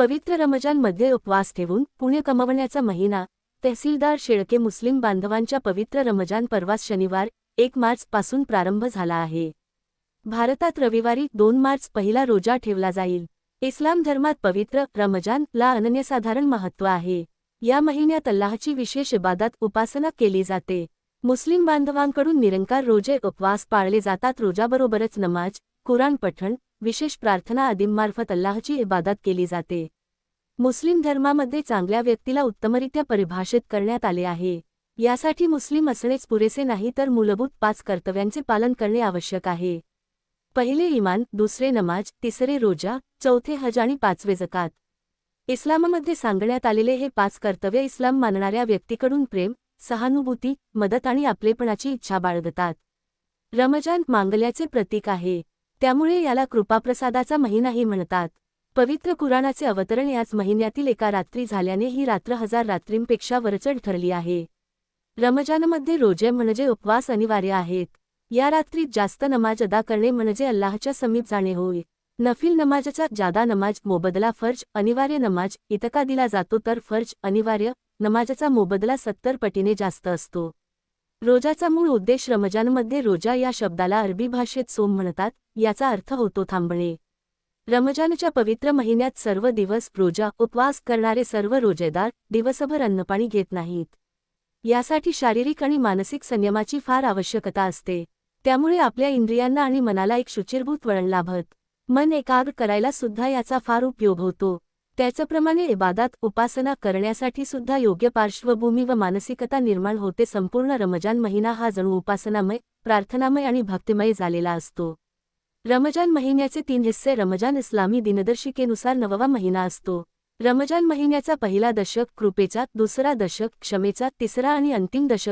पवित्र रमजानमध्ये उपवास ठेवून पुण्य कमवण्याचा महिना तहसीलदार शेळके मुस्लिम बांधवांच्या पवित्र रमजान परवास शनिवार एक मार्चपासून प्रारंभ झाला आहे. भारतात रविवारी दोन मार्च पहिला रोजा ठेवला जाईल. इस्लाम धर्मात पवित्र रमजान ला अनन्यसाधारण महत्त्व आहे. या महिन्यात अल्लाहची विशेष इबादात उपासना केली जाते. मुस्लिम बांधवांकडून निरंकार रोजे उपवास पाळले जातात. रोजाबरोबरच नमाज कुराण पठण विशेष प्रार्थना आदींमार्फत अल्लाहची इबादत केली जाते. मुस्लिम धर्मामध्ये चांगल्या व्यक्तीला उत्तमरित्या परिभाषित करण्यात आले आहे. यासाठी मुस्लिम असणेच पुरेसे नाही तर मूलभूत पाच कर्तव्यांचे पालन करणे आवश्यक आहे. पहिले इमान दुसरे नमाज तिसरे रोजा चौथे हज आणि पाचवे जकात. इस्लामामध्ये सांगण्यात आलेले हे पाच कर्तव्य इस्लाम मानणाऱ्या व्यक्तीकडून प्रेम सहानुभूती मदत आणि आपलेपणाची इच्छा बाळगतात. रमजान मांगल्याचे प्रतीक आहे. त्यामुळे याला कृपाप्रसादाचा महिनाही म्हणतात. पवित्र कुराणाचे अवतरण याच महिन्यातील एका रात्री झाल्याने ही रात्र हजार रात्रींपेक्षा वरचढ ठरली आहे. रमजानमध्ये रोजे म्हणजे उपवास अनिवार्य आहेत. या रात्रीत जास्त नमाज अदा करणे म्हणजे अल्लाहच्या समीप जाणे होय. नफील नमाजचा जादा नमाज मोबदला फर्ज अनिवार्य नमाज इतका दिला जातो तर फर्ज अनिवार्य नमाजचा मोबदला सत्तर पटीने जास्त असतो. रोजाचा मूळ उद्देश रमजानमध्ये रोजा या शब्दाला अरबी भाषेत सोम म्हणतात याचा अर्थ होतो थांबणे. रमजानच्या पवित्र महिन्यात सर्व दिवस रोजा उपवास करणारे सर्व रोजेदार दिवसभर अन्नपाणी घेत नाहीत. यासाठी शारीरिक आणि मानसिक संयमाची फार आवश्यकता असते. त्यामुळे आपल्या इंद्रियांना आणि मनाला एक शुचिरभूत वळण लाभत. मन एकाग्र करायला सुद्धा याचा फार उपयोग होतो. त्याचप्रमाणे इबादात उपासना करण्यासाठी सुद्धा योग्य पार्श्वभूमी व मानसिकता निर्माण होते. संपूर्ण रमजान महिना हा जणू उपासनामय प्रार्थनामय आणि भक्तिमय झालेला असतो. रमजान महिन्याचे तीन हिस्से रमजान इस्लामी दिनदर्शिकेनुसार नववा महिना असतो. रमजान महिन्याचा पहिला दशक कृपेचा दुसरा दशक क्षमेचा तिसरा आणि अंतिम दशक